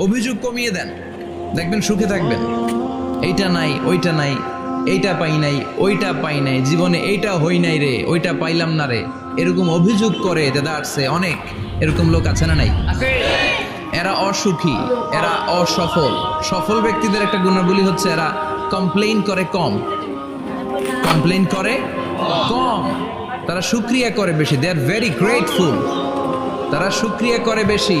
অভিযোগ কমিয়ে দেন। দেখবেন সুখে থাকবেন। এইটা নাই, ওইটা নাই, এইটা পাই নাই, ওইটা পাই নাই, জীবনে এইটা হই নাই রে, ওইটা পাইলাম না রে। এরকম অভিযোগ করে দেদারসে অনেক, এরকম লোক আছে না নাই? এরা অসুখী, এরা অসফল। সফল ব্যক্তিদের একটা গুণাবলী হচ্ছে এরা কমপ্লেইন করে কম। কমপ্লেইন করে কম। তারা সুক্রিয়া করে বেশি দে আর ভেরি গ্রেটফুল তারা সুক্রিয়া করে বেশি।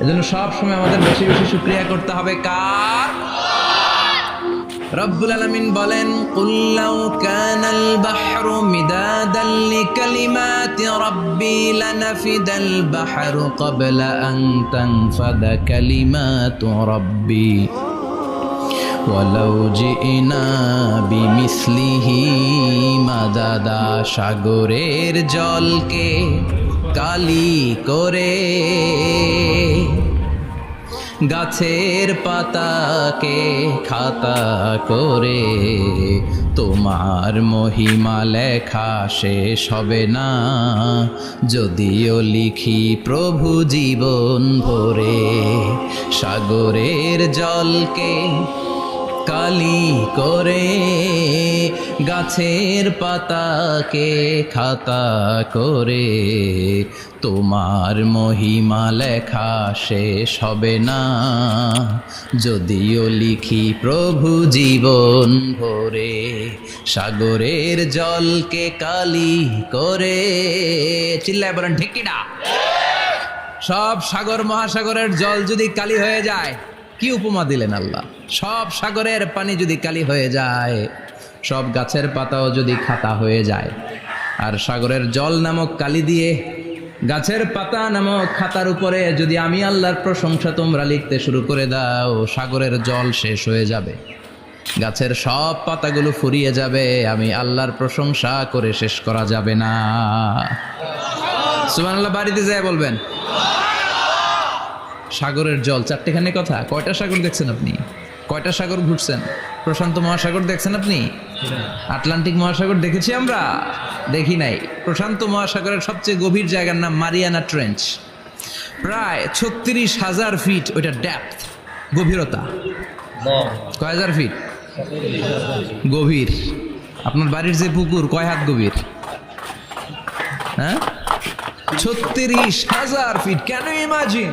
এজন্য সব সময় আমাদের বেশি বেশি শুক্রিয়া করতে হবে। কার? রব্বুল আলামিন বলেন কুল্লাউ কানাল বাহরু মিদাদান লিকালিমাতি রাব্বি লানাফিদাল বাহরু ক্বাবলা আন তানফাদা কালিমাতু রাব্বি ওয়ালাউ জিনা বিমিসলিহি মাদাদা সাগরের জলকে কালি করে। গাছের পাতাকে খাতা করে তোমার মহিমা লেখা শেষ হবে না। যদিও লিখি প্রভু জীবন ভরে, সাগরের জলকে কালি করে গাছের পাতাকে খাতা করে। তোমার মহিমা লেখা শেষ হবে না। যদিও লিখি প্রভু জীবন ভরে, সাগরের জলকে কালি করে। চিল্লায় বলেন, ঠিক কিনা সব সাগর, মহাসাগরের জল যদি কালি হয়ে যায় কি উপমা দিলেন আল্লাহ? সব সাগরের পানি যদি কালি হয়ে যায়, সব গাছের পাতাও যদি খাতা হয়ে যায়, আর সাগরের জল নামক কালি দিয়ে গাছের পাতা নামক খাতার উপরে যদি আমি আল্লাহর প্রশংসা তোমরা লিখতে শুরু করে দাও, সাগরের জল শেষ হয়ে যাবে। গাছের সব পাতাগুলো ফুরিয়ে যাবে, আমি আল্লাহর প্রশংসা করে শেষ করা যাবে না। সুমান আল্লাহ বাড়িতে যায় বলবেন। সাগরের জল। চারটেখানে কথা। কয়টা সাগর দেখছেন আপনি? কয়টা সাগর ঘুরছেন? প্রশান্ত মহাসাগর দেখছেন আপনি? আটলান্টিক মহাসাগর দেখেছি আমরা? দেখি নাই। প্রশান্ত মহাসাগরের সবচেয়ে গভীর জায়গার নাম মারিয়ানা ট্রেঞ্চ। প্রায় ছত্রিশ হাজার ফিট ওইটা ড্যাপথ গভীরতা। কয় হাজার ফিট? গভীর। আপনার বাড়ির যে পুকুর, কয় হাত গভীর? হ্যাঁ? ছত্রিশ হাজার ফিট। কেন ইমাজিন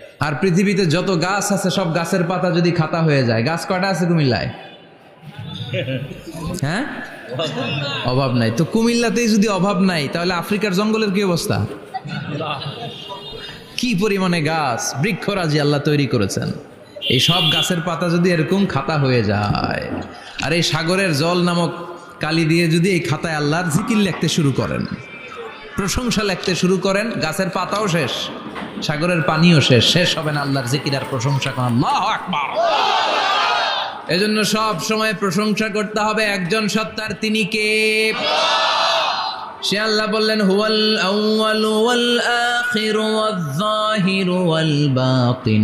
আর পৃথিবীতে যত গাছ আছে সব গাছের পাতা যদি খাতা হয়ে যায় গাছ কয়টা আছে কুমিল্লায়? হ্যাঁ? অভাব নাই। তো কুমিল্লাতেই যদি অভাব নাই তাহলে আফ্রিকার জঙ্গলের কি অবস্থা? কি পরিমাণে গাছ? বৃক্ষরাজি আল্লাহ তৈরি করেছেন। এই সব গাছের পাতা যদি এরকম খাতা হয়ে যায় আর এই সাগরের জল নামক কালি দিয়ে যদি এই খাতায় আল্লাহর জিকির লিখতে শুরু করেন প্রশংসা লিখতে শুরু করেন, গাছের পাতাও শেষ, সাগরের পানিও শেষ শেষ হবে না আল্লাহর জিকির আর প্রশংসা করেন আকবার। এজন্য সব সময় প্রশংসা করতে হবে একজন সত্তার, তিনি কে? সে আল্লাহ বললেন, হুয়াল আউয়াল ওয়াল আখির ওয়াল যাহির ওয়াল বাতিন।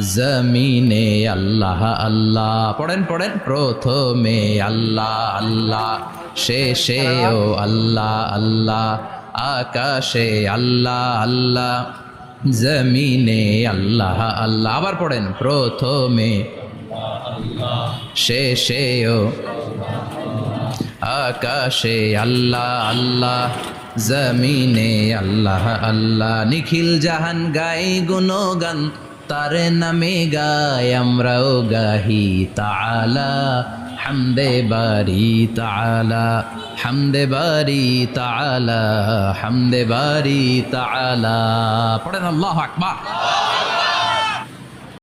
জমিনে আল্লাহ আল্লাহ। পড়েন পড়েন। প্রথমে আল্লাহ আল্লাহ। শেষে ও আল্লাহ আল্লাহ। আকাশে আল্লাহ আল্লাহ। জমিনে আল্লাহ আল্লাহ। আবার পড়েন। প্রথমে শেষে ও আকাশে আল্লাহ আল্লাহ। জমিনে আল্লাহ আল্লাহ। নিখিল জাহান গাই গুণগান তার নামে গায় আমরাও গাহি তালা হামদে বারি তালা হামদে বারি তালা হামদে বারি তালা পড়েন আল্লাহ আকবার।